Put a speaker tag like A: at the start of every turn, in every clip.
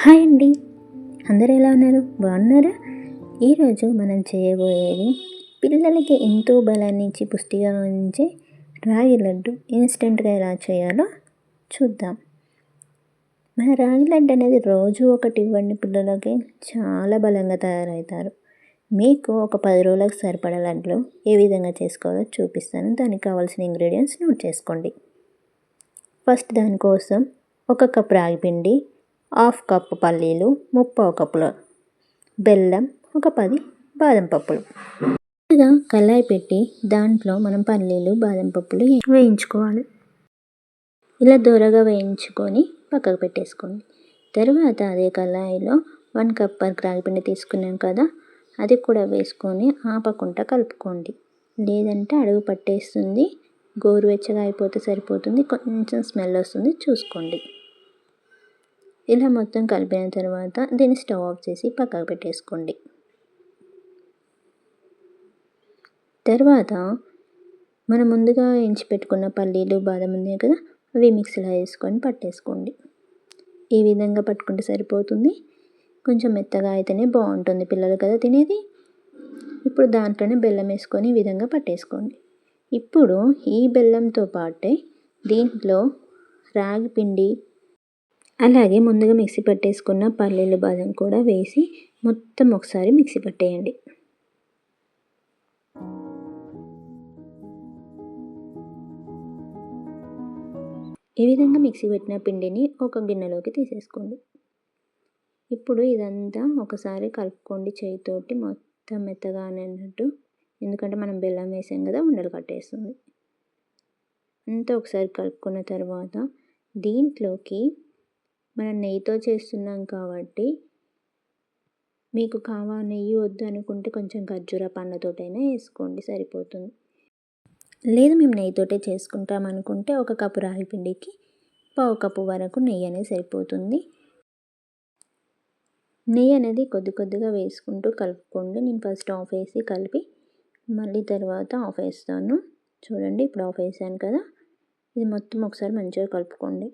A: Hi అండి. అందరూ ఎలా ఉన్నారు? బాగున్నారా? ఈరోజు మనం చేయబోయేది పిల్లలకి ఎంతో బలాన్ని ఇచ్చి పుష్టిగా ఉంచే రాగి లడ్డు ఇన్స్టెంట్గా ఎలా చేయాలో చూద్దాం. మన రాగి లడ్డు అనేది రోజు ఒకటి ఇవ్వండి పిల్లలకి. చాలా బలంగా తయారవుతారు. మీకు ఒక పది రోజులకు సరిపడా లడ్లు ఏ విధంగా చేసుకోవాలో చూపిస్తాను. దానికి కావాల్సిన ఇంగ్రీడియంట్స్ నోట్ చేసుకోండి. ఫస్ట్ దానికోసం ఒక కప్ రాగి పిండి హాఫ్ కప్పు పల్లీలు ముప్పావు కప్పుల బెల్లం ఒక పది బాదం పప్పులు. ఇలా కళాయి పెట్టి దాంట్లో మనం పల్లీలు బాదం పప్పులు వేయించుకోవాలి. ఇలా దూరగా వేయించుకొని పక్కకు పెట్టేసుకోండి. తర్వాత అదే కళాయిలో వన్ కప్ వరకు రాగిపిండి తీసుకున్నాం కదా అది కూడా వేసుకొని ఆపకుండా కలుపుకోండి. లేదంటే అడుగు పట్టేస్తుంది గోరువెచ్చగా అయిపోతే సరిపోతుంది కొంచెం స్మెల్ వస్తుంది చూసుకోండి. ఇలా మొత్తం కలిపిన తర్వాత దీన్ని స్టవ్ ఆఫ్ చేసి పక్కకు పెట్టేసుకోండి. తర్వాత మనం ముందుగా ఎంచి పెట్టుకున్న పల్లీలు బాదం ఉన్నాయి కదా అవి మిక్సీలో వేసుకొని పట్టేసుకోండి. ఈ విధంగా పట్టుకుంటే సరిపోతుంది. కొంచెం మెత్తగా అయితేనే బాగుంటుంది. పిల్లలు కదా తినేది. ఇప్పుడు దాంట్లోనే బెల్లం వేసుకొని ఈ విధంగా పట్టేసుకోండి. ఇప్పుడు ఈ బెల్లంతో పాటే దీంట్లో రాగి పిండి అలాగే ముందుగా మిక్సీ పట్టేసుకున్న పల్లీలు బాదం కూడా వేసి మొత్తం ఒకసారి మిక్సీ పట్టేయండి. ఈ విధంగా మిక్సీ పెట్టిన పిండిని ఒక గిన్నెలోకి తీసేసుకోండి. ఇప్పుడు ఇదంతా ఒకసారి కలుపుకోండి చేయితోటి మొత్తం మెత్తగా అన్నట్టు ఎందుకంటే మనం బెల్లం వేసాం కదా ఉండలు కట్టేస్తుంది. అంతా ఒకసారి కలుపుకున్న తర్వాత దీంట్లోకి మనం నెయ్యితో చేస్తున్నాం కాబట్టి మీకు కావా నెయ్యి వద్దు అనుకుంటే కొంచెం ఖర్జూర పండ్లతోటైనా వేసుకోండి సరిపోతుంది. లేదు మేము నెయ్యితోటే చేసుకుంటాం అనుకుంటే ఒక కప్పు రాగి పిండికి పావు కప్పు వరకు నెయ్యి అనేది సరిపోతుంది. నెయ్యి అనేది కొద్ది కొద్దిగా వేసుకుంటూ కలుపుకోండి. నేను ఫస్ట్ ఆఫ్ వేసి కలిపి మళ్ళీ తర్వాత ఆఫ్ వేస్తాను. చూడండి ఇప్పుడు ఆఫ్ వేసాను కదా. ఇది మొత్తం ఒకసారి మంచిగా కలుపుకోండి.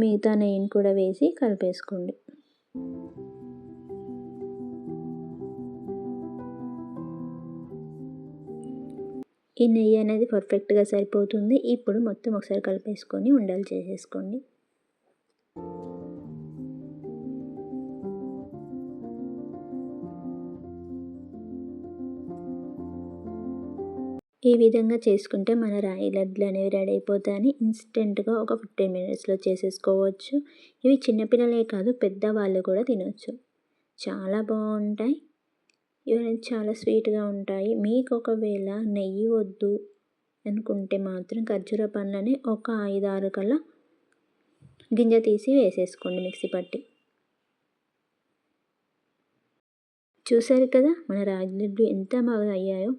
A: మిగతా నెయ్యిని కూడా వేసి కలిపేసుకోండి. ఈ నెయ్యి అనేది పర్ఫెక్ట్గా సరిపోతుంది. ఇప్పుడు మొత్తం ఒకసారి కలిపేసుకొని ఉండలు చేసేసుకోండి. ఈ విధంగా చేసుకుంటే మన రాయి లడ్లు అనేవి రెడీ అయిపోతాయని ఇన్స్టెంట్గా ఒక ఫిఫ్టీన్ మినిట్స్లో చేసేసుకోవచ్చు. ఇవి చిన్నపిల్లలే కాదు పెద్దవాళ్ళు కూడా తినవచ్చు చాలా బాగుంటాయి. ఇవి చాలా స్వీట్గా ఉంటాయి. మీకు ఒకవేళ నెయ్యి వద్దు అనుకుంటే మాత్రం ఖర్జూర పండ్లని ఒక ఐదు ఆరు కల్లా గింజ తీసి వేసేసుకోండి మిక్సీ పట్టి. చూసారు కదా మన రాగి లడ్డు ఎంత బాగా అయ్యాయో?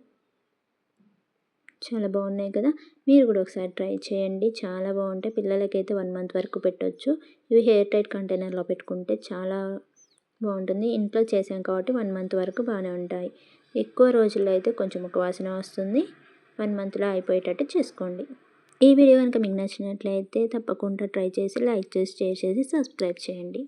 A: చాలా బాగున్నాయి కదా. మీరు కూడా ఒకసారి ట్రై చేయండి. చాలా బాగుంటాయి. పిల్లలకైతే వన్ మంత్ వరకు పెట్టవచ్చు ఇవి హెయిర్ టైట్ కంటైనర్లో పెట్టుకుంటే చాలా బాగుంటుంది. ఇంట్లో చేసాం కాబట్టి వన్ మంత్ వరకు బాగానే ఉంటాయి. ఎక్కువ రోజుల్లో అయితే కొంచెం ఒక వాసన వస్తుంది. వన్ మంత్లో అయిపోయేటట్టు చేసుకోండి. ఈ వీడియో కనుక మీకు నచ్చినట్లయితే తప్పకుండా ట్రై చేసి లైక్ చేసి షేర్ చేసి సబ్స్క్రైబ్ చేయండి.